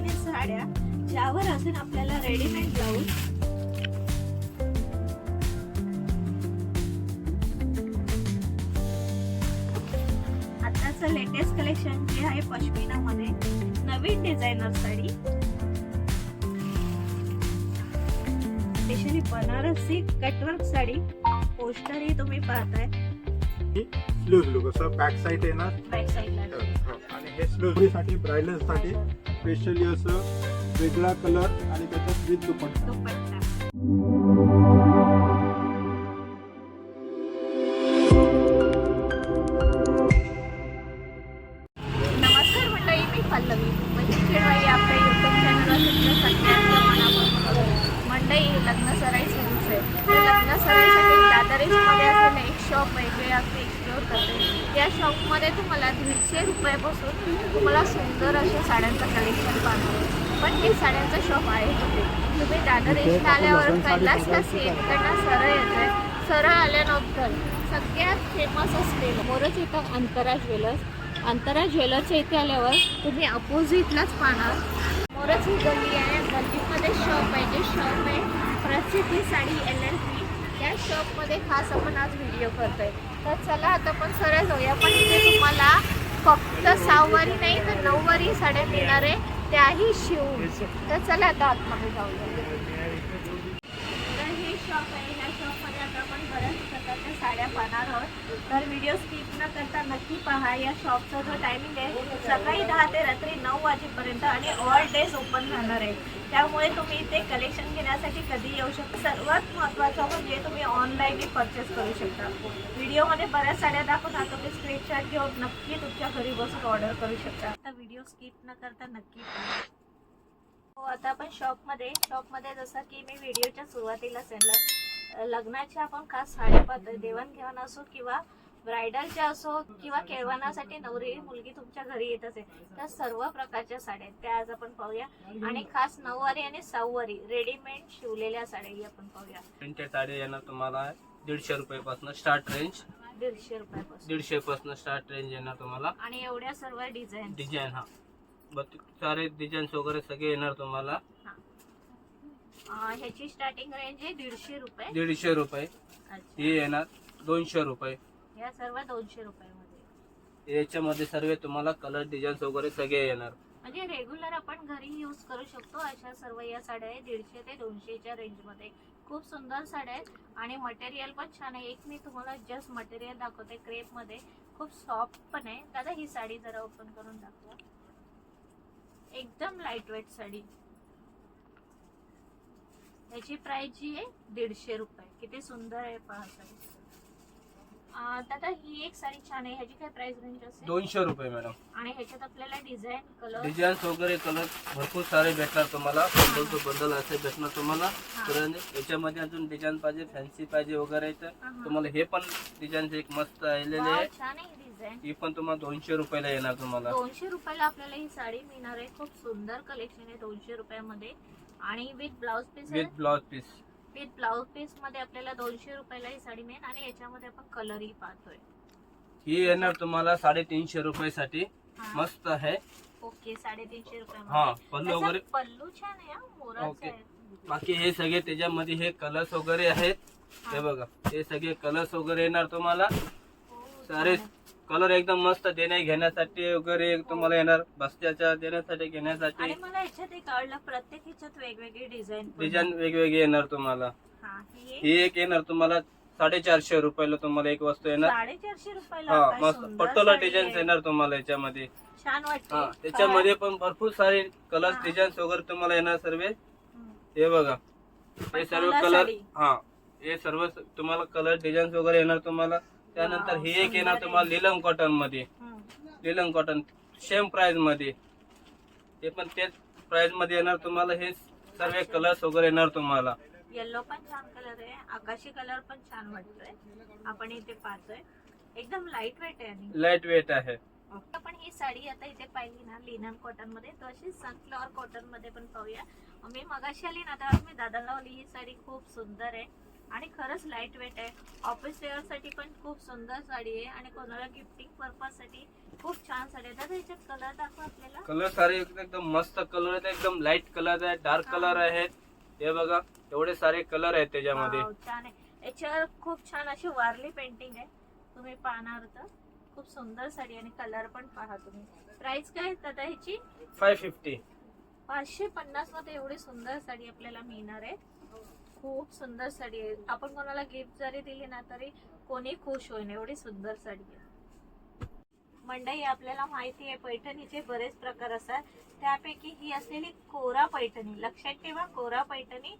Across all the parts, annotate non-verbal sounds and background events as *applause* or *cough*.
Chinese साड्या ज्यावर असेल आपल्याला रेडीमेड ब्लाऊज आताचं लेटेस्ट कलेक्शन जे आहे पश्मिना मध्ये नवीन designer sari. Specially Banarasi cutwork sari. Poster ही तुम्ही पाहताय. स्लूज लुक असं बॅक साईड येणार बॅक साईडला आणि हे स्लूजसाठी ब्रायडलसाठी स्पेशली असं वेगळा कलर आणि त्याच्यात विथ दुपट्टा. दुपट्टा. शॉपमध्ये तुम्हाला दीडशे रुपयापासून तुम्हाला सुंदर अशा साड्यांचं कलेक्शन पाहणार. पण हे साड्यांचं शॉप आहे तुम्ही दादर इथं आल्यावर कैलास कसे तिकडनं सरळ येतोय. सरळ आल्यानंतर सगळ्यात फेमस असलेलं मोरच इथं अंतरा ज्वेलर्स अंतरा ज्वेलर्सच्या इथे आल्यावर तुम्ही अपोजिटलाच पाहणार. मोरच ही गल्ली आहे. गल्लीमध्ये शॉप आहे. जे शॉप आहे प्रसिद्धी साडी एल एल पी शॉपमध्ये खास आपण आज व्हिडिओ करतोय. तर चला आता आपण सरळ जाऊया. पण इथे तुम्हाला फक्त सहावारी नाही तर नऊवारी साड्या मिळणार आहे. त्याही शिवून तर चला आता आतमध्ये जाऊया. तर हे शॉप आहे. ह्या शॉपमध्ये आता आपण बऱ्याच साड्या पाहणार आहोत. तर व्हिडिओ स्किप न करता नक्की पहा. या शॉपचा जो टायमिंग आहे सकाळी दहा ते रात्री नऊ वाजेपर्यंत आणि ऑल डेज ओपन राहणार आहे. त्यामुळे तुम्ही इथे कलेक्शन घेण्यासाठी कधी येऊ शकता. सर्वात महत्त्वाचं म्हणजे तुम्ही ऑनलाईनही परचेस करू शकता. व्हिडिओमध्ये बऱ्याच साड्या दाखवून आता तुम्ही स्क्रीनशॉट घेऊन नक्की तुमच्या घरी बसून ऑर्डर करू शकता. आता व्हिडिओ स्किप न करता नक्की पहा. हो आता आपण शॉपमध्ये शॉपमध्ये जसं की मी व्हिडिओच्या सुरुवातीला सांगितलं लग्नाच्या आपण खास साड्या पाहतोय देवाणघेवाण असो किंवा ब्रायडलच्या असो किंवा केळवणासाठी नवरी मुलगी तुमच्या घरी येत असेल तर सर्व प्रकारच्या साड्या आहेत. त्या आज आपण पाहूया. आणि खास नऊवारी आणि सहावारी रेडीमेड शिवलेल्या साड्याही आपण पाहूया. प्रिंटेड साडी येणार तुम्हाला दीडशे रुपयापासून स्टार्ट रेंज दीडशे रुपयापासून. दीडशे पासून स्टार्ट रेंज येणार तुम्हाला. आणि एवढ्या सर्व डिझाईन डिझाईन हा. सारे डिझाईन्स वगैरे सगळे येणार तुम्हाला. ह्याची स्टार्टिंग रेंज आहे दीडशे रुपये. दीडशे रुपये. अच्छा. ही येणार दोनशे रुपये. या सर्व दोनशे रुपयामध्ये. याच्यामध्ये सर्व तुम्हाला कलर डिझाईन्स वगैरे सगळे येणार. म्हणजे रेग्युलर आपण घरी यूज करू शकतो अशा सर्व या साड्या आहेत दीडशे ते दोनशेच्या रेंजमध्ये खूप सुंदर साड्या आहेत आणि मटेरियल पण छान आहे. एक मी तुम्हाला जस्ट मटेरियल दाखवते क्रेपमध्ये खूप सॉफ्ट पण आहे. दादा ही साडी जरा ओपन करून दाखवा. एकदम लाइट वेट साडी. याची प्राइस जी आहे दीडशे रुपये. किती सुंदर आहे पहा साडी दादा ही एक साडी छान आहे. ह्याची काय प्राइस रेंज असेल? दोनशे रुपये मॅडम आणि ह्याच्यात आपल्याला डिझाईन कलर डिझाईन्स वगैरे कलर भरपूर सारे भेटणार तुम्हाला. बंडल टू बंडल असे भेटणार तुम्हाला. तर याच्यामध्ये अजून डिझाईन पाहिजे फॅन्सी पाहिजे वगैरे तर तुम्हाला हे पण डिझाईन एक मस्त आलेले आहे. छान आहे डिझाईन ही पण तुम्हाला दोनशे रुपयाला येणार तुम्हाला. दोनशे रुपयाला आपल्याला ही साडी मिळणार आहे. खूप सुंदर कलेक्शन आहे दोनशे रुपयामध्ये. आणि with blouse piece with blouse piece with blouse पीसमध्ये आपल्याला दोनशे रुपयाला ही साडी मिळेल आणि याच्यामध्ये आपण कलरही पाहतोय. ही येणार तुम्हाला साडेतीनशे रुपयासाठी. हा. मस्त आहे. ओके साडेतीनशे हा रुपयामध्ये पल्लू वगैरे. पल्लू छान आहे हा, मोराचा ओके. आहे. बाकी हे सगळे त्याच्यामध्ये हे कलर्स वगैरे आहेत. हे. बघा हे सगळे कलर्स वगैरे येणार तुम्हाला. हो, सारे छान आहे. कलर एकदम मस्त देण्या घेण्यासाठी वगैरे तुम्हाला येणार. बस्त्याच्या देण्यासाठी घेण्यासाठी. आणि मला एक आवडलं प्रत्येक ह्याच्यात वेगवेगळी डिझाईन डिझाईन वेगवेगळे येणार तुम्हाला. हा एक? येणार तुम्हाला साडेचारशे रुपयाला तुम्हाला एक वस्तू येणार. साडेचारशे रुपयाला? हा काय मस्त. सुंदर पटोला साडी डिझाईन आहे. येणार तुम्हाला याच्यामध्ये. छान वाटते. हा त्याच्यामध्ये पण भरपूर सारे कलर हा. डिझाईन्स वगैरे तुम्हाला येणार सर्व. हम्म. हे बघा. हे सर्व पटोला कलर साडी. हा हे सर्व तुम्हाला कलर डिझाईन्स वगैरे येणार तुम्हाला. त्यानंतर ही एक येणार तुम्हाला लिलम कॉटनमध्ये. लिलम कॉटन सेम प्राइसमध्ये. हे पण तेच प्राइसमध्ये येणार तुम्हाला हे सर्व कलर्स वगैरे येणार तुम्हाला. येल्लो पण छान कलर आहे. आकाशी कलर पण छान वाटतोय. आपण इथे पाहतोय. एकदम लाइट वेट आहे आणि. लाइट वेट आहे आपण ही साडी आता इथे पाहिली ना लिनन कॉटनमध्ये. तशीच सनफ्लॉवर कॉटनमध्ये पण पाहूया. मी मगाशी आली ना तेव्हा मी दादाला लावली ही साडी खूप सुंदर आहे. आणि खरंच लाइट वेट आहे. ऑफिस वेअरसाठी पण खूप सुंदर साडी आहे आणि कोणाला गिफ्टिंग पर्पजसाठी खूप छान साडी दादा याच्यात कलर दाखवा आपल्याला. कलर सारे एकदम मस्त कलर आहेत. एकदम लाइट कलर आहेत. डार्क कलर आहेत. हे बघा एवढे सारे कलर आहेत त्याच्यामध्ये. वाव, छान आहे. याच्यावर खूप छान अशी वारली पेंटिंग आहे. तुम्ही पाहणार तर खूप सुंदर साडी आणि कलर पण पहा तुम्ही. प्राइस काय आहे दादा ह्याची? फाय फिफ्टी पाचशे पन्नासमध्ये एवढी सुंदर साडी आपल्याला मिळणार आहे. खूप सुंदर साडी आहे. आपण कोणाला गिफ्ट जरी दिली ना तरी कोणी खुश होईल एवढी सुंदर साडी आहे. मंडई आपल्याला माहिती आहे पैठणीचे बरेच प्रकार असतात. त्यापैकी ही असलेली कोरा पैठणी. लक्षात ठेवा कोरा पैठणी.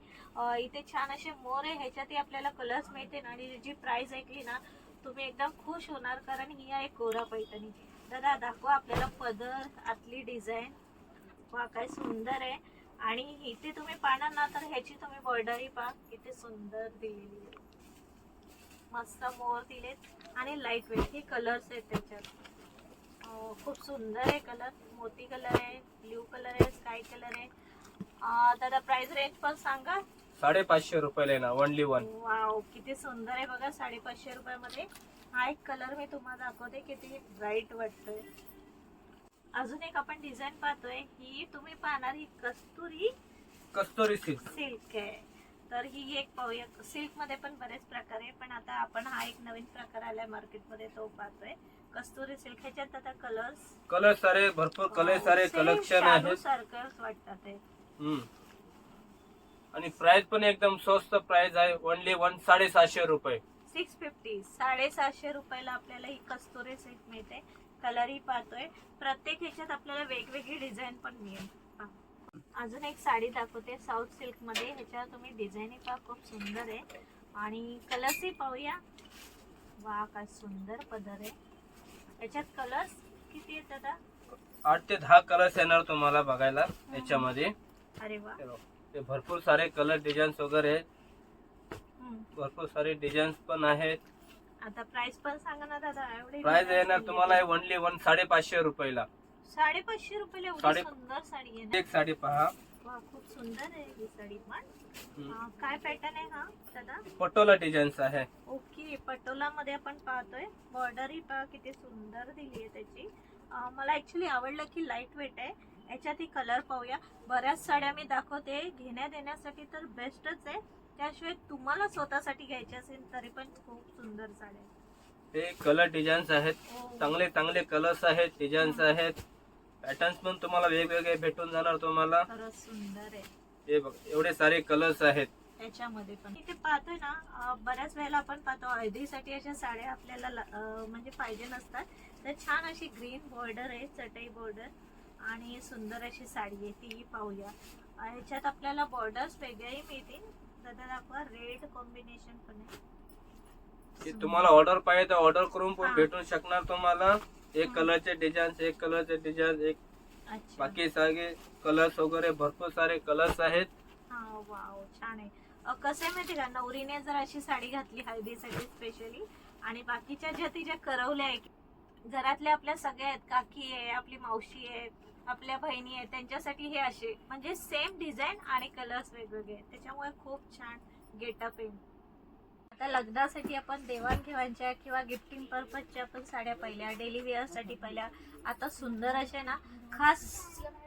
इथे छान असे मोर आहे. ह्याच्यातही आपल्याला कलर्स मिळतील आणि जी प्राइस ऐकली ना तुम्ही एकदम खुश होणार कारण ही आहे कोरा पैठणी. दादा दाखवा आपल्याला पदर आतली डिझाईन वा काय सुंदर आहे. आणि इथे तुम्ही पाहणार ना तर ह्याची तुम्ही बॉर्डरही पहा किती सुंदर दिलेली आहे. मस्त मोर दिलेत आणि लाइट वेट हे कलर्स आहेत त्याच्यात. खूप सुंदर आहे कलर मोती कलर आहे ब्ल्यू कलर आहे स्काय कलर आहे. दादा प्राइस रेंज पण सांगा. साडेपाचशे रुपयाला ना ओनली वन वाव किती सुंदर आहे बघा साडेपाचशे रुपयामध्ये. हा एक कलर मी तुम्हाला दाखवते किती ब्राईट वाटतोय. अजून एक आपण डिझाईन पाहतोय. ही तुम्ही पाहणार ही कस्तुरी कस्तुरी सिल्क सिल्क आहे. तर ही एक पाहूया. सिल्कमध्ये पण बरेच प्रकार आहे पण आता आपण हा एक नवीन प्रकार आलाय मार्केटमध्ये तो पाहतोय. कस्तुरी सिल्क ह्याच्यात आता कलर्स कलर सारे भरपूर कलर सारे कलेक्शन आहेत. सारखंच वाटतात ते. आणि प्राइस पण एकदम स्वस्त प्राइस आहे. ओनली वन साडेसातशे रुपये. सिक्स फिफ्टी साडेसातशे रुपयाला आपल्याला ही कस्तुरी सिल्क मिळते. कलरही पाहतोय. प्रत्येक ह्याच्यात आपल्याला वेगवेगळी डिझाईन पण मिळेल. अजून एक साडी दाखवते. साऊथ सिल्कमध्ये ह्याच्यावर तुम्ही डिझाईन पहा. खूप सुंदर आहे. आणि कलर्सही पाहूया. वा काय सुंदर पदर आहे. याच्यात कलर्स किती आहेत दादा? आठ ते दहा कलर्स येणार तुम्हाला बघायला याच्यामध्ये अरे वा. ते भरपूर सारे कलर डिझाईन्स वगैरे आहेत. भरपूर सारे डिझाईन्स पण आहेत. आता प्राइस पण सांगा ना दादा एवढी प्राइस येणार तुम्हाला. ओनली वन साडेपाचशे रुपयाला. साडेपाचशे रुपयाला एवढी साडे- सुंदर साडी आहे ना? एक साडी पहा. वा खूप सुंदर आहे ही साडी पण. हम्म. अं, काय पॅटर्न आहे हा दादा? पटोला डिझाईन्स आहे. ओके पटोला मध्ये आपण पाहतोय. बॉर्डर ही पहा किती सुंदर दिली आहे त्याची. अं, मला ऍक्च्युली आवडलं की लाइट वेट आहे. याच्यात ही कलर पाहूया. बऱ्याच साड्या मी दाखवते. घेण्या देण्यासाठी तर बेस्टच आहे. त्याशिवाय तुम्हाला स्वतःसाठी घ्यायचे असेल तरी पण खूप सुंदर साड्या आहेत. हे कलर डिझाईन्स आहेत. हो. चांगले चांगले कलर्स आहेत डिझाईन्स आहेत. पॅटर्न्स पण तुम्हाला वेगवेगळे भेटून जाणार तुम्हाला. खरंच सुंदर आहे. हे बघ एवढे सारे कलर्स आहेत. त्याच्यामध्ये पण. इथे पाहतोय ना अं, बऱ्याच वेळेला आपण पाहतो हळदीसाठी अशा साड्या आपल्याला ला- अं, म्हणजे पाहिजे नसतात. तर छान अशी ग्रीन बॉर्डर आहे चटई बॉर्डर आणि सुंदर अशी साडी आहे तीही पाहूया. अं, ह्याच्यात आपल्याला बॉर्डर्स वेगळेही मिळतील. दादा दाखवा रेड कॉम्बिनेशन पण आहे. तुम्हाला ऑर्डर पाहिजे तर ऑर्डर करून पण. भेटून शकणार तुम्हाला. एक. कलरचे डिझाईन्स एक कलरचे डिझाईन एक बाकी सगळे कलर्स वगैरे भरपूर सारे कलर्स आहेत. हा वाव छान आहे. कसं आहे माहिती का? नवरीने जर अशी साडी घातली हळदीसाठी स्पेशली आणि बाकीच्या ज्या तिच्या करवल्या आहे घरातल्या आपल्या सगळ्या आहेत काकी आहे आपली मावशी आहे आपल्या बहिणी आहेत त्यांच्यासाठी हे असे म्हणजे सेम डिझाईन आणि कलर्स वेगवेगळे आहेत. त्याच्यामुळे खूप छान गेटअप येईल आता लग्नासाठी आपण देवाणघेवाणच्या किंवा गिफ्टिंग पर्पजच्या आपण साड्या पाहिल्या डेली वेअरसाठी पहिल्या. आता सुंदर अशा ना खास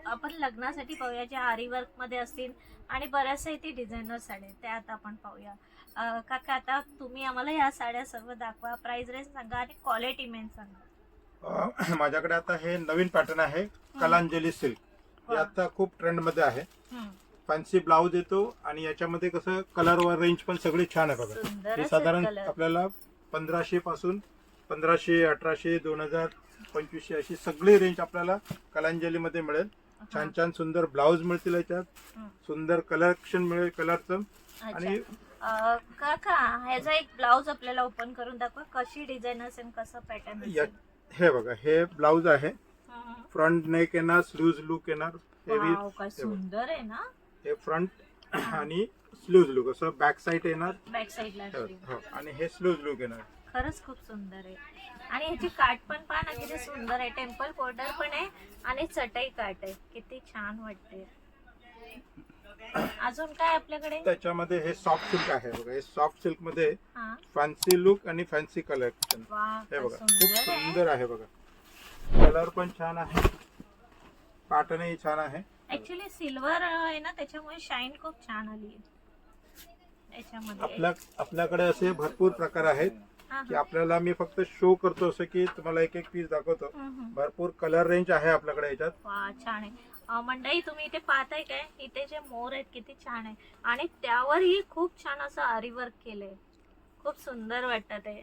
आपण लग्नासाठी पाहूया ज्या आरी वर्कमध्ये असतील आणि बऱ्याचशा इथे डिझायनर साड्या आहेत, त्या आता आपण पाहूया. काका आता तुम्ही आम्हाला ह्या साड्या सर्व दाखवा. प्राईज रेंज सांगा आणि क्वालिटी मेन सांगा. अं, *clears throat* माझ्याकडे आता हे नवीन पॅटर्न आहे कलांजली सिल्क हे. आता खूप ट्रेंडमध्ये आहे फॅन्सी ब्लाऊज येतो आणि याच्यामध्ये कसं कलर वर रेंज पण सगळी छान आहे बघा. हे साधारण आपल्याला पंधराशे पासून पंधराशे अठराशे दोन हजार पंचवीसशे अशी सगळी रेंज आपल्याला कलांजली मध्ये मिळेल छान छान सुंदर ब्लाऊज मिळतील याच्यात. हं. सुंदर कलेक्शन मिळेल कलरचं. आणि काका ह्याचा एक ब्लाऊज आपल्याला ओपन करून दाखवा. कशी डिझाईन असेल कसं पॅटर्न या- हे बघा हे ब्लाऊज आहे. फ्रंट नेक येणार स्लीव्ज लुक येणार. हे काय हे सुंदर आहे ना? हे फ्रंट आणि स्लीव्ज लुक असं बॅक साईड येणार. बॅक साईडला हो, हो. आणि हे स्लीव्ज लुक येणार. खरंच खूप सुंदर आहे. आणि ह्याची काठ पण पहा ना किती सुंदर आहे. टेम्पल बॉर्डर पण आहे आणि चटई काठ आहे. किती छान वाटते अजून काय आपल्याकडे? त्याच्यामध्ये हे सॉफ्ट सिल्क आहे बघा. हे सॉफ्ट सिल्कमध्ये हा. फॅन्सी लुक आणि फॅन्सी कलेक्शन वा हे काय बघा. खूप सुंदर आहे. सुंदर आहे बघा. कलर पण छान आहे. पॅटर्नही छान आहे. ऍक्च्युली सिल्वर आहे ना त्याच्यामुळे शाईन खूप छान आली त्याच्यामध्ये. आपल्या आपल्याकडे असे भरपूर प्रकार आहेत हा, की हा. आपल्याला मी फक्त शो करतो असं की तुम्हाला एक एक पीस दाखवतो. हम्म, हम्म. भरपूर कलर रेंज आहे आपल्याकडे याच्यात. वा छान आहे. अं, मंडळी तुम्ही इथे पाहताय काय? इथे जे मोर आहेत किती छान आहे. आणि त्यावरही खूप छान असं आरी वर्क केलंय. खूप सुंदर वाटत आहे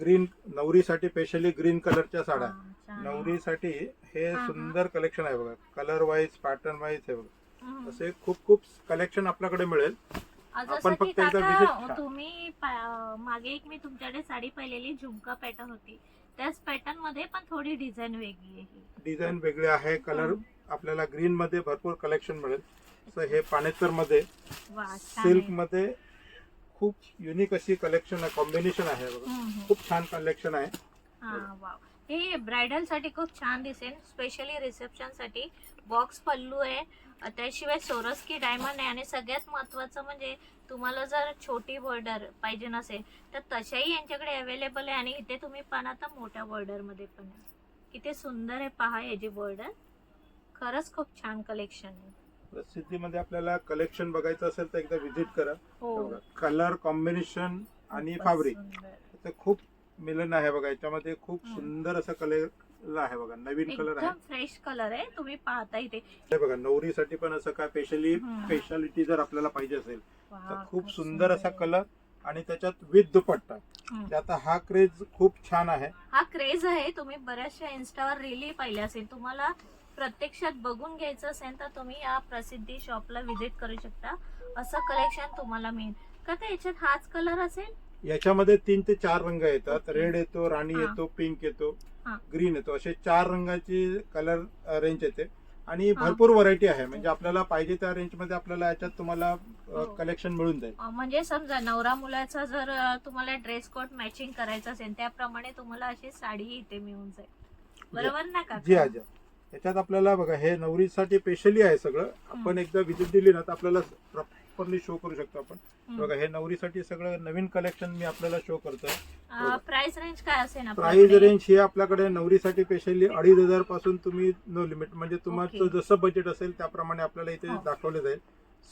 ग्रीन नवरीसाठी स्पेशली ग्रीन कलरच्या साड्या. आहे. नवरीसाठी हे. सुंदर कलेक्शन आहे बघा. कलर वाईज पॅटर्न वाईज हे बघा. असे खूप खूप कलेक्शन आपल्याकडे मिळेल. आपण फक्त एकदा. तुम्ही मागे एक मी तुमच्याकडे साडी पाहिलेली झुमका पॅटर्न होती. त्याच पॅटर्नमध्ये पण थोडी डिझाईन वेगळी आहे ही. डिझाईन वेगळे आहे कलर हम्म. आपल्याला ग्रीन मध्ये भरपूर कलेक्शन मिळेल तर हे पाणेतरमध्ये वा छान सिल्क आहे. मध्ये खूप युनिक अशी कलेक्शन आहे कॉम्बिनेशन आहे बघा हम्म, हम्म. खूप छान कलेक्शन आहे हा वाव हे ब्रायडलसाठी खूप छान दिसेल स्पेशली रिसेप्शनसाठी बॉक्स पल्लू आहे अ, त्याशिवाय सोरस्की डायमंड आहे आणि सगळ्यात महत्वाचं म्हणजे तुम्हाला जर छोटी बॉर्डर पाहिजे नसेल तर तशाही यांच्याकडे अवेलेबल आहे आणि इथे तुम्ही पण आता मोठ्या बॉर्डरमध्ये पण आहे. किती सुंदर आहे पहा याची बॉर्डर खरंच खूप छान कलेक्शन आहे. प्रसिद्धीमध्ये आपल्याला कलेक्शन बघायचं असेल तर एकदा व्हिजिट करा. हो. कलर कॉम्बिनेशन आणि खूपच फॅब्रिक सुंदर. तर खूप मिलन आहे बघा याच्यामध्ये खूप हम्म. सुंदर असं कलर आहे बघा नवीन कलर आहे. एकदम फ्रेश कलर आहे. तुम्ही पाहता इथे. हे बघा नवरीसाठी पण असं काय स्पेशली हम्म. स्पेशालिटी जर आपल्याला पाहिजे असेल तर खूप सुंदर असा कलर आणि त्याच्यात विथ दुपट्टा. ते आता हा क्रेज खूप छान आहे. हा क्रेज आहे. तुम्ही बऱ्याचशा इन्स्टावर रीलही पाहिले असेल. तुम्हाला प्रत्यक्षात बघून घ्यायचं असेल तर तुम्ही या प्रसिद्धी शॉपला व्हिजिट करू शकता. असं कलेक्शन तुम्हाला मिळेल. का तर याच्यात हाच कलर असेल? याच्यामध्ये तीन ते चार रंग येतात. रेड येतो राणी. येतो पिंक येतो. ग्रीन येतो. असे चार रंगाची कलर रेंज येते. आणि. भरपूर व्हरायटी आहे. म्हणजे आपल्याला पाहिजे त्या रेंजमध्ये आपल्याला याच्यात तुम्हाला. कलेक्शन मिळून जाईल. म्हणजे समजा नवरा मुलाचा जर तुम्हाला ड्रेस कोड मॅचिंग करायचं असेल त्याप्रमाणे तुम्हाला अशी साडी इथे मिळून जाईल. बरोबर ना का जी आजा याच्यात आपल्याला बघा हे नवरीसाठी स्पेशली आहे सगळं. आपण एकदा विजिट दिली ना तर आपल्याला प्रॉपरली शो करू शकतो आपण बघा हे नवरीसाठी सगळं नवीन कलेक्शन मी आपल्याला शो करतोय प्राइस रेंज काय असेल प्राइस? रेंज ही आपल्याकडे नवरीसाठी स्पेशली अडीच हजारपासून तुम्ही नो लिमिट म्हणजे Okay. जसं बजेट असेल त्याप्रमाणे आपल्याला इथे हो. दाखवले जाईल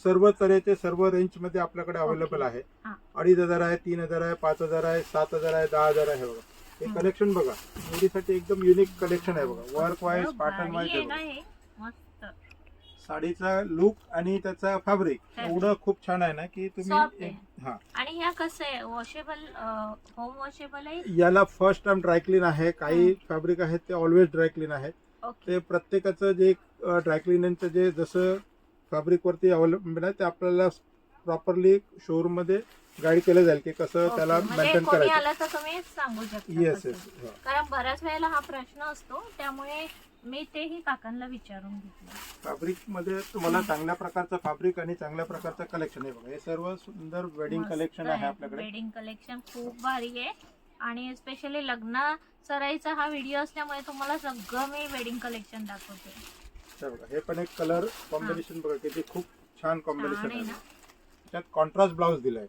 सर्व तऱ्हेचे सर्व रेंजमध्ये आपल्याकडे अवेलेबल. आहे. अडीच हजार आहे तीन हजार आहे पाच हजार आहे सात हजार आहे दहा हजार आहे बघा हे. कलेक्शन बघा नवरीसाठी एकदम युनिक कलेक्शन आहे बघा वर्क वाईज पॅटर्न वाईज साडीचा लुक आणि त्याचा फॅब्रिक. एवढं खूप छान आहे ना की तुम्ही. एक- हा. आणि ह्या कसं आहे? वॉशेबल होम वॉशेबल आहे? याला फर्स्ट टाइम ड्रायक्लीन आहे. काही फॅब्रिक आहेत ते ऑलवेज ड्रायक्लीन आहेत. ओके ते प्रत्येकाचं जे ड्रायक्लिनरचं जे जसं फॅब्रिक वरती अवलंबून आहे ते आपल्याला प्रॉपरली शोरूममध्ये गाईड केलं जाईल की कसं. त्याला म्हणजे मेंटेन कोणी करायचं. आलं तर तुम्ही सांगू शकता येस कसं. येस कारण बऱ्याच वेळेला हा प्रश्न असतो त्यामुळे मी तेही काकांना विचारून घेतलं. फॅब्रिकमध्ये तुम्हाला चांगल्या प्रकारचं फॅब्रिक आणि चांगल्या प्रकारचं कलेक्शन आहे बघा. हे सर्व सुंदर वेडिंग कलेक्शन आहे आपल्याकडे. वेडिंग कलेक्शन खूप भारी आहे. आणि स्पेशली लग्न सराईचा हा व्हिडिओ असल्यामुळे तुम्हाला सगळं मी वेडिंग कलेक्शन दाखवते. हे बघा हे पण एक कलर कॉम्बिनेशन बघा किती खूप छान छान कॉम्बिनेशन आहे आहे. ना? त्यात कॉन्ट्रास्ट ब्लाउज दिलाय.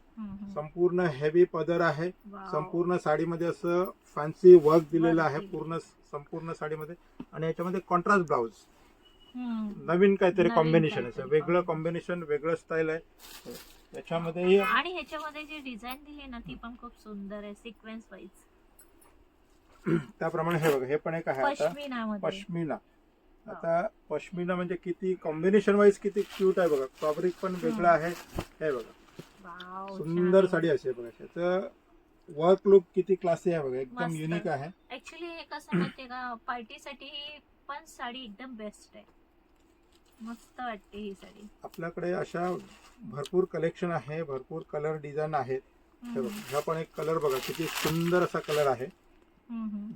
संपूर्ण हेवी पदर आहे. संपूर्ण साडीमध्ये असं फॅन्सी वर्क दिलेलं आहे. पूर्ण संपूर्ण साडीमध्ये. आणि याच्यामध्ये कॉन्ट्रास्ट ब्लाउज हम्म. नवीन काहीतरी कॉम्बिनेशन आहे. वेगळं. कॉम्बिनेशन वेगळं स्टाईल आहे. याच्यामध्ये आणि ह्याच्यामध्ये जी डिझाईन दिली ना ती पण खूप सुंदर आहे सिक्वेन्स वाईज *clears throat* त्याप्रमाणे हे बघा हे पण एक आहे पश्मिना. आता पश्मिना म्हणजे किती कॉम्बिनेशन वाईज किती क्यूट आहे बघा. फॅब्रिक पण वेगळं आहे. हे बघा. सुंदर साडी अशी आहे बघा. त्याचं वर्क लुक किती क्लासी आहे बघा. एकदम. युनिक आहे. ऍक्च्युली हे कसं माहितीये का? पार्टीसाठी पण साडी एकदम बेस्ट आहे. मस्त वाटते ही साडी. आपल्याकडे अशा भरपूर कलेक्शन आहे. भरपूर कलर डिझाईन आहेत. हे बघा. हा पण एक कलर बघा. किती सुंदर असा कलर आहे.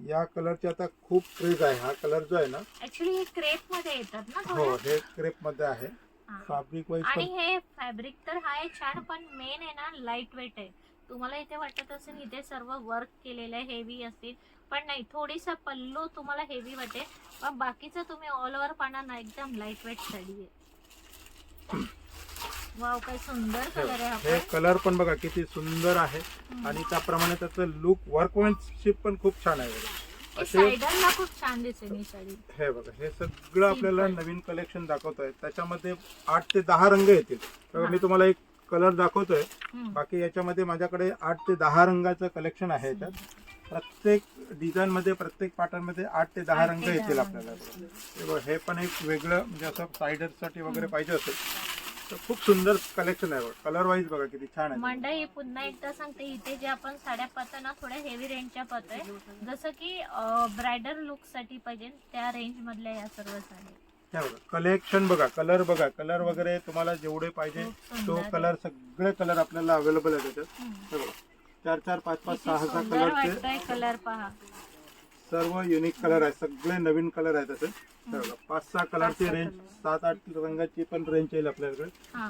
या कलरचे आता खूप क्रेज आहे. हा कलर जो आहे ना ऍक्च्युली हे क्रेपमध्ये येतात ना हो? हे क्रेपमध्ये आहे. हा. फॅब्रिक वाईज आणि हे फॅब्रिक तर आहे छान पण मेन आहे ना लाइट वेट आहे. तुम्हाला इथे वाटत असेल इथे सर्व वर्क केलेलं आहे हेवी असतील. पण नाही थोडीसा पल्लू तुम्हाला हेवी वाटेल. पण बाकीचं तुम्ही ऑल ओव्हर पाना ना एकदम लाइट वेट साडी आहे. *clears throat* वाव काय सुंदर कलर आहे हा हे पण. कलर पण बघा किती सुंदर आहे. आणि त्याप्रमाणे त्याचं लुक वर्कमॅनशिप पण खूप छान आहे बघा. असे सायडरला खूप छान दिसेल ही साडी. हे बघा हे सगळं आपल्याला नवीन कलेक्शन दाखवतोय. त्याच्यामध्ये आठ ते दहा रंग येतील. बघा, मी तुम्हाला एक कलर दाखवतोय. हम्म. बाकी याच्यामध्ये माझ्याकडे आठ ते दहा रंगाचं कलेक्शन आहे याच्यात. प्रत्येक डिझाईन मध्ये प्रत्येक पॅटर्नमध्ये आठ ते दहा आठ रंग येतील आपल्याला. हे बघा, हे पण एक वेगळं म्हणजे असं सायडरसाठी वगैरे पाहिजे असेल. तर खूप सुंदर कलेक्शन आहे कलर वाईज बघा किती छान आहे. मंडई पुन्हा एकदा सांगते इथे जे आपण साड्या पाहतो ना थोड्या हेवी रेंजच्या पाहतोय. जसं की ब्रायडल लुकसाठी पाहिजे त्या रेंज मधल्या या सर्व साड्या. कलेक्शन बघा कलर बघा कलर वगैरे तुम्हाला जेवढे पाहिजे तो कलर सगळे कलर आपल्याला अवेलेबल आहे त्याच्यात. हे चार चार पाच पाच सहा सहा वाटतोय कलर पहा. सर्व युनिक कलर आहेत. सगळे नवीन कलर आहेत बघा, पाच सहा कलरची रेंज. सात आठ रंगाची पण रेंज येईल आपल्याकडे. हा.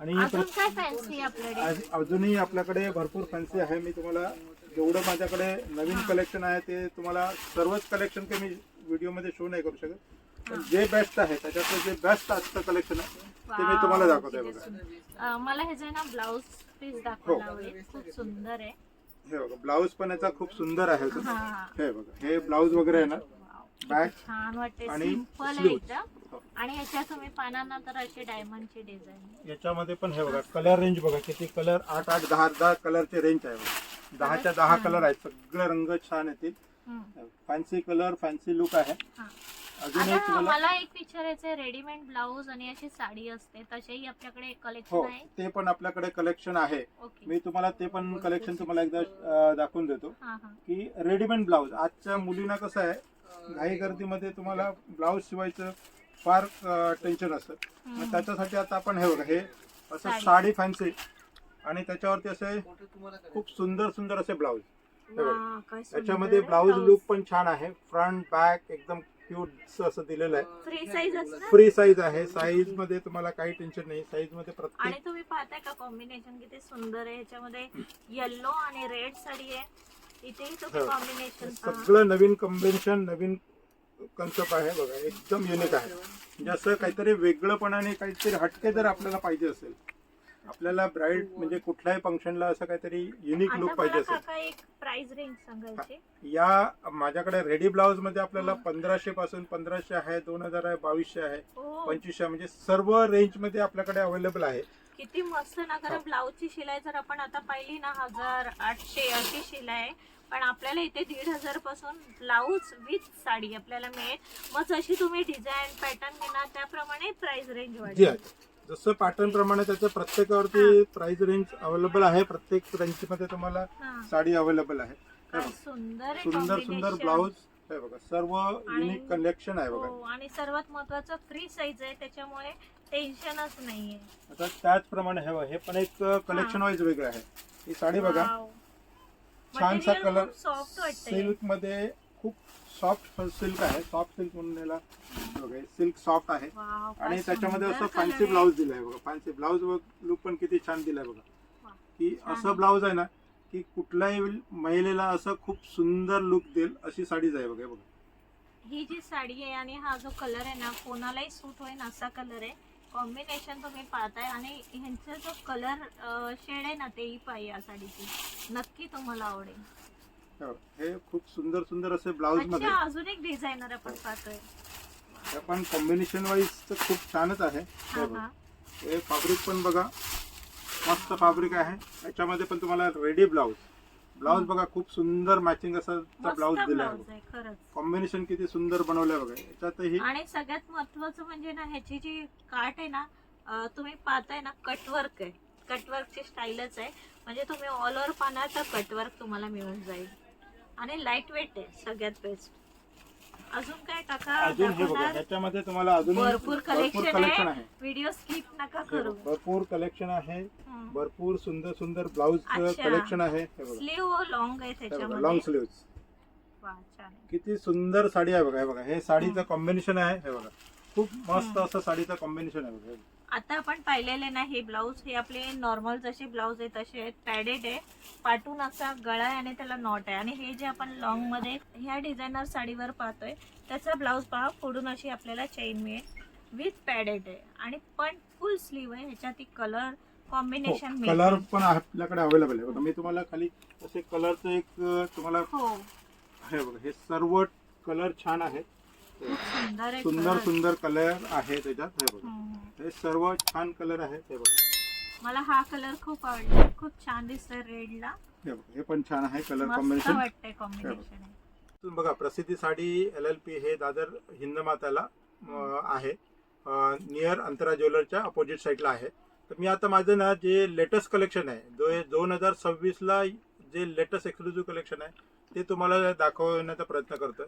आणि अजून प्रत- काय फॅन्सी आपल्याकडे? आज- अजूनही आपल्याकडे भरपूर फॅन्सी आहे. मी तुम्हाला जेवढं माझ्याकडे नवीन कलेक्शन आहे ते तुम्हाला सर्वच कलेक्शन काही मी व्हिडिओमध्ये शो नाही करू शकत. पण जे बेस्ट आहे त्याच्यातलं जे बेस्ट आजचं कलेक्शन आहे ते मी तुम्हाला दाखवतोय बघा. अं, मला हे जे ना ब्लाऊज पीस दाखवायला आवडेल. खूप सुंदर आहे. हे बघा ब्लाऊज पण याचा खूप सुंदर आहे. तो. हा. हे बघा हे ब्लाऊज वगैरे आहे ना? Back छान वाटते आणि सिंपल आहे sleeves. एकदम आणि ह्याच्यात तुम्ही पानांना तर असे डायमंडची डिझाईन याच्यामध्ये पण हे बघा कलर रेंज बघा किती कलर आठ आठ दहा दहा कलरचे रेंज आहे बघा. दहाच्या दहा कलर आहेत. सगळे रंग छान येतील. फॅन्सी कलर फॅन्सी लुक आहे. आता तुम्हाला मला एक विचारायचं रेडीमेड ब्लाऊज आणि अशी साडी असते तसेही आपल्याकडे हो कलेक्शन आहे? ते पण आपल्याकडे कलेक्शन आहे. ओके मी तुम्हाला ते पण कलेक्शन तुम्हाला एकदा अं, दाखवून देतो. हा हा. की रेडीमेड ब्लाऊज आजच्या मुलींना कसं आहे घाई गर्दीमध्ये तुम्हाला ब्लाऊज शिवायचं फार टेन्शन असतं. मग त्याच्यासाठी आता आपण हे बघा हे असं साडी. साडी फॅन्सी आणि त्याच्यावरती असे खूप सुंदर सुंदर असे ब्लाऊज हे बघा. वा, काय सुंदर. त्याच्यामध्ये ब्लाऊज. लुक पण छान आहे. फ्रंट बॅक एकदम क्यूट असं दिलेलं आहे. फ्री साईज असणार फ्री साईज आहे. साईजमध्ये तुम्हाला काही टेन्शन नाही. साईजमध्ये आणि प्रत्येक तुम्ही पाहताय का कॉम्बिनेशन किती सुंदर आहे. ह्याच्यामध्ये येल्लो आणि रेड साडी आहे. इथेही तुम्ही हो. कॉम्बिनेशन सगळं नवीन कॉम्बिनेशन नवीन कन्सेप्ट आहे बघा. एकदम युनिक आहे. म्हणजे असं काहीतरी वेगळंपणाने काहीतरी हटके जर आपल्याला पाहिजे असेल आपल्याला ब्राईड म्हणजे कुठल्याही फंक्शनला असं काहीतरी युनिक लुक पाहिजे असेल. काका एक प्राइस रेंज सांगायची. या माझ्याकडे रेडी ब्लाऊजमध्ये आपल्याला पंधराशे पासून पंधराशे आहे दोन हजार आहे बावीसशे आहे हो. पंचवीसशे म्हणजे सर्व रेंजमध्ये आपल्याकडे अवेलेबल आहे. किती मस्त ना कारण ब्लाऊजची शिलाई जर आपण आता पाहिली ना हजार आठशे अशी शिलाई. आहे पण आपल्याला इथे दीड हजारपासून ब्लाऊज विथ साडी आपल्याला मिळेल. मग जशी तुम्ही डिझाईन पॅटर्न घेणार त्याप्रमाणे प्राइस रेंज जी वाढेल आहे. जसं पॅटर्न प्रमाणे त्याच्या प्रत्येकावरती प्राइस रेंज अवेलेबल आहे प्रत्येक रेंजमध्ये तुम्हाला हा. साडी अवेलेबल आहे. हे काय बघा. सुंदर आहे सुंदर सुंदर combination. ब्लाऊज हे बघा. सर्व युनिक कलेक्शन आहे बघा. हो आणि सर्वात महत्वाचं फ्री साईज आहे त्याच्यामुळे टेन्शनच नाहीये. आता त्याचप्रमाणे हे बघा, हे पण एक कलेक्शन वाईज वेगळं आहे. ही साडी बघा. छानसा कलर सॉफ्ट वाटतंय. सिल्कमध्ये खूप सॉफ्ट सिल्क आहे. सॉफ्ट सिल्क म्हणून याला बघा सिल्क सॉफ्ट आहे. काय आणि त्याच्यामध्ये सुंदर असं color फॅन्सी आहे. ब्लाऊज दिलाय बघा. फॅन्सी ब्लाऊज लुक पण किती छान दिलाय बघा. की छान असं आहे. ब्लाऊज आहे ना की कुठल्याही महिलेला असं खूप सुंदर लुक देईल अशी साडीच आहे बघा हे बघा. ही जी साडी आहे आणि हा जो कलर आहे ना कोणालाही सूट होईल असा कलर आहे. कॉम्बिनेशन तुम्ही पाहताय आणि ह्यांचा जो कलर शेड आहे ना तेही पाहिजे या साडीची. नक्की तुम्हाला आवडेल. हे. हे खूप सुंदर सुंदर असे ब्लाऊजमध्ये अच्छा अजून एक डिझायनर आपण पाहतोय. हे पण कॉम्बिनेशन वाईज तर खूप छानच आहे. हा हे. बघा. हा हे फॅब्रिक पण बघा मस्त फॅब्रिक आहे. याच्यामध्ये पण तुम्हाला रेडी ब्लाऊज ब्लाऊज बघा खूप सुंदर मॅचिंग असं मस्त ब्लाऊज दिलाय ब्लाऊज आहे खरंच. कॉम्बिनेशन किती सुंदर बनवलंय बघा. याच्यातही आणि सगळ्यात महत्वाचं म्हणजे ना ह्याची जी काट आहे ना अं, तुम्ही पाहताय ना कटवर्क आहे. कटवर्कची स्टाईलच आहे. म्हणजे तुम्ही ऑल ओव्हर पाहणार तर कटवर्क तुम्हाला मिळून जाईल. आणि लाइट वेट आहे सगळ्यात बेस्ट अजून काय टाका अजून हे बघा दाखवणार? याच्यामध्ये तुम्हाला अजून भरपूर कलेक्शन आहे. व्हिडिओ स्किप नका करू. भरपूर कलेक्शन आहे. भरपूर सुंदर सुंदर ब्लाऊज अच्छा. कलेक्शन आहे. हे बघा. स्लीव लॉंग आहे त्याच्यामध्ये. लॉंग स्लीव्ह वा, छान. आहे. किती सुंदर साडी आहे बघा हे बघा. हे साडीचं कॉम्बिनेशन आहे हे बघा. खूप मस्त असं साडीचं कॉम्बिनेशन आहे बघा. हे. आता आपण पाहिलेले ना हे ब्लाऊज हे आपले नॉर्मल जसे ब्लाऊज आहेत तसे आहेत. पॅडेड आहे. पाटून असा गळा आहे आणि त्याला नॉट आहे. आणि हे जे आपण लॉंगमध्ये ह्या डिझायनर साडीवर पाहतोय त्याचा ब्लाऊज पहा पुढून अशी आपल्याला चेन मिळेल. विथ पॅडेड आहे. आणि पण फुल स्लीव आहे. ह्याच्यात कलर कॉम्बिनेशन कलर पण आपल्याकडे अवेलेबल आहे. बघा मी तुम्हाला खाली असे कलरचं एक तुम्हाला हो. हे बघा हे सर्व कलर छान आहेत. खूप सुंदर आहे सुंदर कलर. आहे त्याच्यात हे बघा. हम्म. हे सर्व छान कलर आहेत हे बघा. मला हा कलर खूप आवडला. खूप छान दिसतोय रेडला. हे बघा हे पण छान आहे कलर मस्त कॉम्बिनेशन वाटतंय कॉम्बिनेशन तुम्ही बघा प्रसिद्धी साडी एल एल पी हे दादर हिंदमाताला अं, आहे. नियर अंतरा ज्वेलरच्या अपोजिट साईडला आहे. तर मी आता माझं ना जे लेटेस्ट कलेक्शन आहे जो दोन हजार सव्वीसला जे लेटेस्ट एक्सक्लुझिव्ह कलेक्शन आहे ते तुम्हाला दाखवण्याचा प्रयत्न करतोय.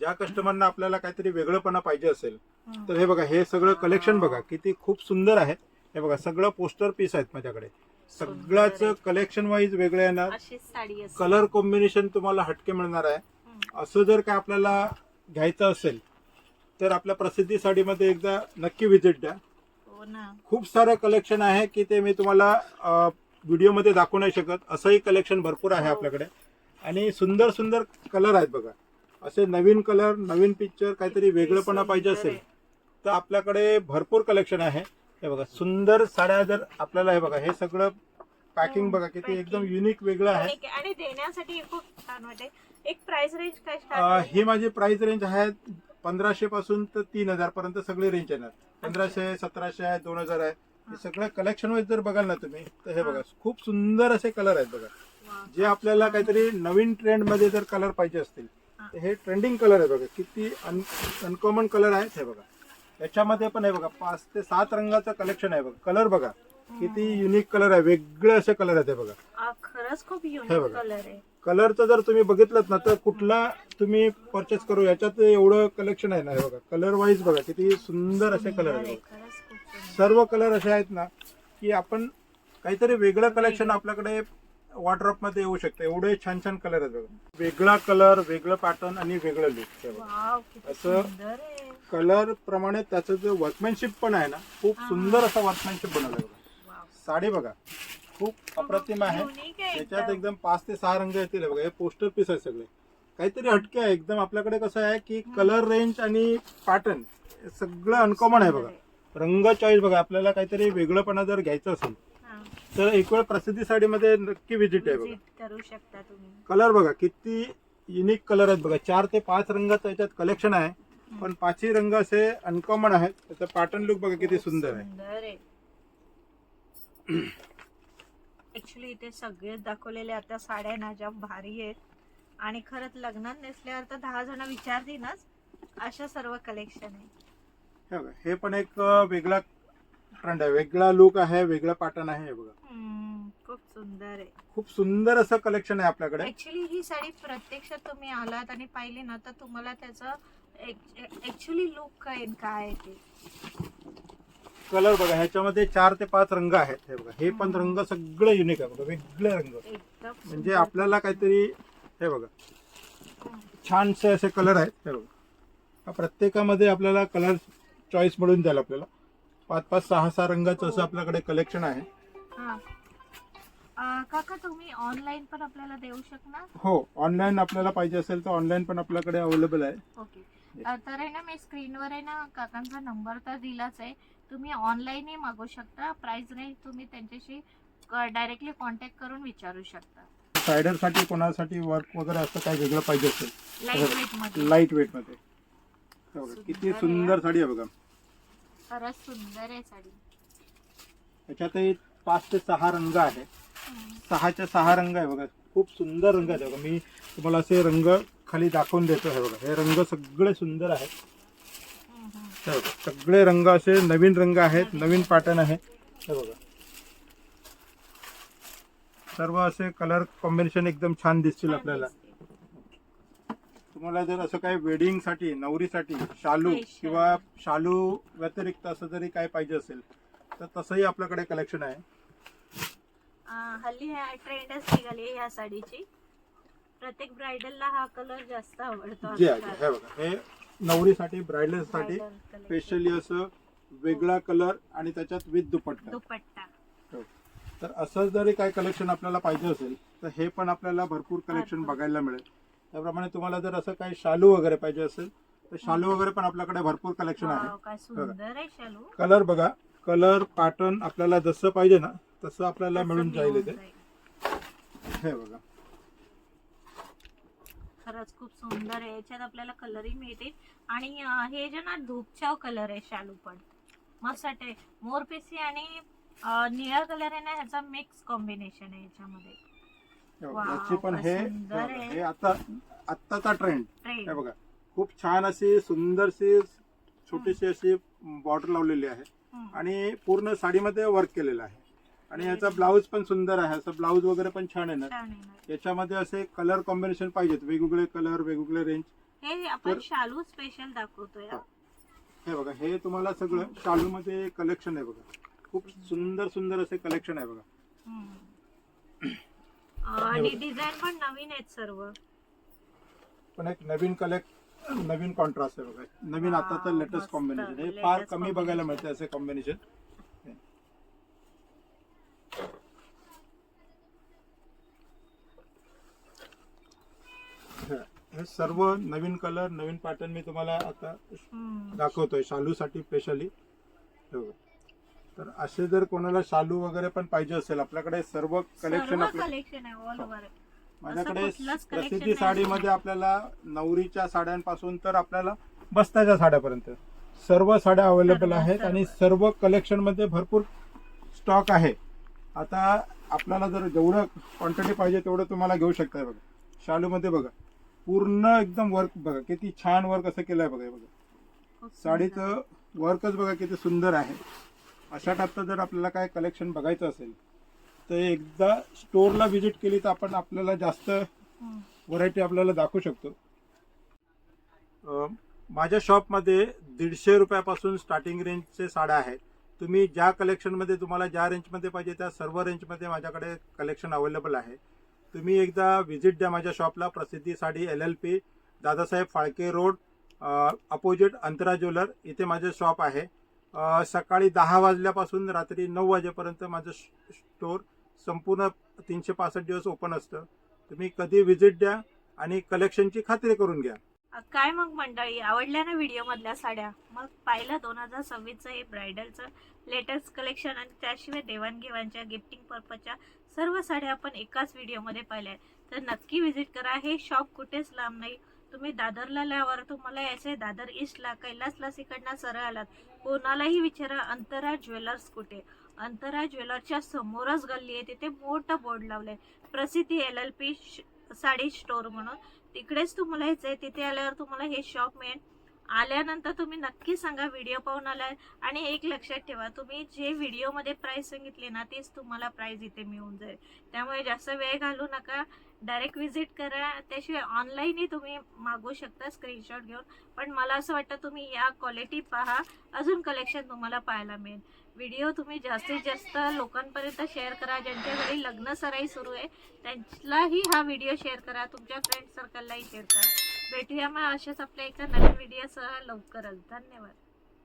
ज्या कस्टमरना आपल्याला काहीतरी वेगळंपणा पाहिजे असेल तर हे बघा हे सगळं कलेक्शन बघा किती खूप सुंदर आहे. हे बघा सगळं पोस्टर पीस आहेत माझ्याकडे. सगळ्याच कलेक्शन वाईज वेगळे येणार कलर कॉम्बिनेशन तुम्हाला हटके मिळणार आहे. असं जर काय आपल्याला घ्यायचं असेल तर आपल्या प्रसिद्धी साडीमध्ये एकदा नक्की व्हिजिट द्या. हो खूप सारं कलेक्शन आहे की ते मी तुम्हाला व्हिडिओमध्ये दाखवू नाही शकत. असंही कलेक्शन भरपूर आहे हो. आपल्याकडे. आणि सुंदर सुंदर कलर आहेत बघा. असे नवीन कलर नवीन पिक्चर काहीतरी वेगळंपणा पाहिजे असेल तर आपल्याकडे भरपूर कलेक्शन आहे. हे बघा सुंदर साड्या जर आपल्याला हे बघा हे सगळं पॅकिंग बघा किती. एकदम युनिक वेगळं आहे. आणि देण्यासाठी खूप छान वाटते एक प्राइस रेंज काय अं, ही माझी प्राइस रेंज आहे पंधराशे पासून तर तीन हजार पर्यंत सगळी रेंज येणार. पंधराशे सतराशे आहे दोन हजार आहे. हे सगळं कलेक्शन वाईज जर बघाल ना तुम्ही तर हे बघा खूप सुंदर असे कलर आहेत बघा. जे आपल्याला काहीतरी नवीन ट्रेंडमध्ये जर कलर पाहिजे असतील हे ट्रेंडिंग कलर आहे बघा. किती अनकॉमन कलर आहेत हे बघा. याच्यामध्ये पण आहे बघा पाच ते सात रंगाचं कलेक्शन आहे बघा. कलर बघा. किती युनिक कलर आहे. वेगळे असे कलर आहेत हे बघा. खरंच खूप हे युनिक बघा. कलर आहे. कलरचं जर तुम्ही बघितलं ना तर कुठला तुम्ही परचेस करू याच्यात एवढं कलेक्शन आहे ना हे बघा. कलर वाईज बघा किती सुंदर असे कलर आहेत. सर्व कलर असे आहेत ना की आपण काहीतरी वेगळं कलेक्शन आपल्याकडे वॉर्ड्रॉपमध्ये येऊ शकतं. एवढे छान छान कलर आहेत बघा. वेगळा कलर वेगळं पॅटर्न आणि वेगळं लुक असं- कलर प्रमाणे त्याचं जे वर्कमॅनशिप पण आहे ना खूप सुंदर असं वर्कमॅनशिप बनवलं बघा. साडी बघा खूप अप्रतिम आहे. त्याच्यात एकदम. पाच ते सहा रंग येतील बघा. हे पोस्टर पीस आहे सगळे. काहीतरी हटके आहे. एकदम आपल्याकडे कसं आहे की कलर रेंज आणि पॅटर्न सगळं अनकॉमन आहे बघा. रंग चॉईस बघा. आपल्याला काहीतरी वेगळंपणा जर घ्यायचं असेल. तर एक वेळ प्रसिद्धी साडीमध्ये नक्की व्हिजिट आहे बघा. Visit करू शकता तुम्ही. कलर बघा किती युनिक कलर आहेत बघा. चार ते पाच रंगाचं याच्यात कलेक्शन आहे. पण पाचही रंग असे अनकॉमन आहेत. त्याचं पॅटर्न लुक बघा किती सुंदर आहे. सुंदर आहे. ऍक्च्युली इथे सगळे दाखवलेले आता साड्या ना ज्या भारी आहेत. आणि खरंच लग्नात नेसल्यावर तर दहा जण विचारतीलच. अशा सर्व कलेक्शन आहे. हे बघा हे पण एक अं, वेगळा ट्रेंड आहे. वेगळा लुक आहे वेगळा पॅटर्न आहे हे बघा. हम्म, खूप सुंदर आहे. खूप सुंदर असं कलेक्शन आहे आपल्याकडे. ऍक्च्युली ही साडी प्रत्यक्षात तुम्ही आलात आणि पाहिली ना तर तुम्हाला त्याचं ऍक्च्युली लुक काय काय आहे ते. कलर बघा ह्याच्यामध्ये चार ते पाच रंग आहेत हे बघा. हे पण रंग सगळे युनिक आहे बघा वेगळे रंग. एकदम म्हणजे सुंदर. आपल्याला काहीतरी हे बघा. छानसे असे कलर आहेत हे बघा. हा प्रत्येकामध्ये आपल्याला कलर चॉईस मिळून जाईल आपल्याला. पाच पाच सहा सहा रंगाचं असं आपल्याकडे कलेक्शन आहे. हा. अं, काका तुम्ही ऑनलाईन पण आपल्याला देऊ शकणार? हो ऑनलाईन आपल्याला पाहिजे असेल तर ऑनलाईन पण आपल्याकडे अवेलेबल आहे. ओके अ, तर आहे ना मी स्क्रीनवर आहे ना काकांचा नंबर तर दिलाच आहे. तुम्ही ऑनलाईनही मागू शकता. प्राइस रेंज तुम्ही त्यांच्याशी डायरेक्टली कॉन्टॅक्ट करून विचारू शकता. सायडरसाठी कोणासाठी वर्क वगैरे असं काही वेगळं पाहिजे असेल. लाइट वेटमध्ये. लाइट वेटमध्ये. बघा, किती. सुंदर साडी आहे बघा. खरंच सुंदर आहे साडी. याच्यातही पाच ते सहा रंग आहे सहाच्या सहा रंग आहे बघा. खूप सुंदर रंग आहेत बघा. मी तुम्हाला असे रंग खाली दाखवून देतो हे बघा. हे रंग सगळे सुंदर आहेत. हे बघा. सगळे रंग असे नवीन रंग आहेत. नवीन पॅटर्न आहे. हे बघा. सर्व असे कलर कॉम्बिनेशन एकदम छान दिसतील आपल्याला. तुम्हाला जर असं काही वेडिंगसाठी नवरीसाठी शालू Special. किंवा शालू व्यतिरिक्त असं जरी काय पाहिजे असेल तर तसंही आपल्याकडे कलेक्शन आहे अ, हल्ली ह्या ट्रेंडच निघाली ह्या साडीची प्रत्येक ब्रायडलला हा कलर जास्त आवडतो जे आहे आजकाल. हे बघा हे नवरीसाठी ब्रायडलसाठी Bridal collection. स्पेशली असं वेगळा कलर आणि त्याच्यात विथ दुपट्टा दुपट्टा हो. तर असं जरी काय कलेक्शन आपल्याला पाहिजे असेल तर हे पण आपल्याला भरपूर कलेक्शन भरपूर. बघायला मिळेल त्याप्रमाणे तुम्हाला जर असं काही शालू वगैरे पाहिजे असेल तर शालू वगैरे पण आपल्याकडे भरपूर कलेक्शन आहे. वाव, काय सुंदर आहे शालू. कलर बघा कलर पॅटर्न आपल्याला जसं पाहिजे ना तसं आपल्याला मिळून जाईल इथे. जाईल. हे बघा. खरंच खूप सुंदर आहे. याच्यात आपल्याला कलरही मिळतील आणि अं, हे जे ना धूपचाव कलर आहे शालू पण. मस्त वाटते मोरपिसी आणि अं, निळा कलर आहे ना ह्याचा मिक्स कॉम्बिनेशन आहे याच्यामध्ये. याची पण हे हे. हे आता आत्ताचा ट्रेंड हे बघा खूप छान अशी सुंदरशी छोटीशी अशी बॉर्डर लावलेली आहे. आणि पूर्ण साडीमध्ये वर्क केलेलं आहे. आणि याचा ब्लाऊज पण सुंदर आहे. असं ब्लाऊज वगैरे पण छान आहे ना. याच्यामध्ये असे कलर कॉम्बिनेशन पाहिजेत. वेगवेगळे कलर वेगवेगळे रेंज हे आपण शालू स्पेशल दाखवतोय हा. बघा हे तुम्हाला सगळं शालू मध्ये कलेक्शन आहे बघा. खूप सुंदर सुंदर असे कलेक्शन आहे बघा. आणि डिझाईन पण नवीन आहेत सर्व. पण एक नवीन कलेक्ट नवीन कॉन्ट्रास्ट आहे बघा. नवीन Wow, आताचं लेटेस्ट मस्त. कॉम्बिनेशन हे फार Latest कमी बघायला. मिळते असे कॉम्बिनेशन हे सर्व नवीन कलर नवीन पॅटर्न मी तुम्हाला आता हम्म. दाखवतोय. शालूसाठी स्पेशली तर असे जर कोणाला शालू वगैरे पण पाहिजे असेल आपल्याकडे सर्व कलेक्शन कलेक्शन आहे ऑल ओव्हर माझ्याकडे कुठलंच collection प्रसिद्धी नाही साडीमध्ये आपल्याला नवरीच्या साड्यांपासून तर आपल्याला बस्ताच्या साड्यापर्यंत. सर्व साड्या अवेलेबल सर्व, आहेत सर्व. आणि सर्व. कलेक्शनमध्ये भरपूर स्टॉक आहे. आता आपल्याला जर जेवढं क्वांटिटी पाहिजे तेवढं तुम्हाला घेऊ शकताय बघा. शालूमध्ये बघा. पूर्ण एकदम वर्क बघा. किती छान वर्क असं केलंय बघा हे बघा. साडीचं वर्कच बघा किती सुंदर आहे. अशा टाईपचं जर आपल्याला काय कलेक्शन बघायचं असेल तर एकदा स्टोअरला व्हिजिट केली तर आपण आपल्याला जास्त व्हरायटी आपल्याला दाखवू शकतो. माझ्या शॉपमध्ये दीडशे रुपयापासून स्टार्टिंग रेंजचे साड्या आहेत. तुम्ही ज्या कलेक्शनमध्ये तुम्हाला ज्या रेंजमध्ये पाहिजे त्या सर्व रेंजमध्ये माझ्याकडे कलेक्शन अवेलेबल आहे. तुम्ही एकदा व्हिजिट द्या माझ्या शॉपला Prasiddhi sari L L P Dadasaheb Phalke road opposite Antara jeweller इथे माझे शॉप आहे. सकाळी दहा वाजल्यापासून रात्री नऊ वाजेपर्यंत माझं स्टोर संपूर्ण तीनशे पासष्ट दिवस ओपन असतं. तुम्ही कधी व्हिजिट द्या आणि कलेक्शनची खात्री करून घ्या. काय मग मंडळी? आवडल्या ना व्हिडिओ मधल्या साड्या? मग पाहिलं दोन हजार सव्वीसचं हे ब्रायडलचं लेटेस्ट कलेक्शन आणि त्याशिवाय देवाणघेवाणच्या गिफ्टिंग पर्पजच्या सर्व साड्या आपण एकाच व्हिडिओमध्ये पाहिल्या तर नक्की व्हिजिट करा. हे शॉप कुठेच लांब नाही. तुम्ही दादरला आल्यावर तुम्हाला यायचे दादर ईस्टला कैलासला इकडनं सरळ आलात कोणालाही विचारा अंतरा ज्वेलर्स कुठे? अंतरा ज्वेलरच्या समोरच गल्ली आहे तिथे मोठं बोर्ड लावलंय. Prasiddhi L L P sari store म्हणून. तिकडेच तुम्हाला यायचंय तिथे आल्यावर तुम्हाला हे शॉप मिळेल. आल्यानंतर तुम्ही नक्की सांगा व्हिडिओ पाहून आलाय. आणि एक लक्षात ठेवा तुम्ही जे व्हिडिओमध्ये प्राईस सांगितली ना तेच तुम्हाला प्राईज इथे मिळून जाईल. त्यामुळे जास्त वेळ घालू नका. डायरेक्ट व्हिजिट करा. त्याशिवाय ऑनलाईनही तुम्ही मागवू शकता स्क्रीनशॉट घेऊन. पण मला असं वाटतं तुम्ही या क्वालिटी पहा. अजून कलेक्शन तुम्हाला पाहायला मिळेल. व्हिडिओ तुम्ही जास्तीत जास्त लोकांपर्यंत शेअर करा. ज्यांच्या घरी लग्न सराई सुरू आहे त्यांनाही हा व्हिडिओ शेअर करा. तुमच्या फ्रेंड सर्कललाही शेअर करा. भेटूया मग अशाच आपल्या एका नवीन व्हिडिओसह लवकरच. धन्यवाद.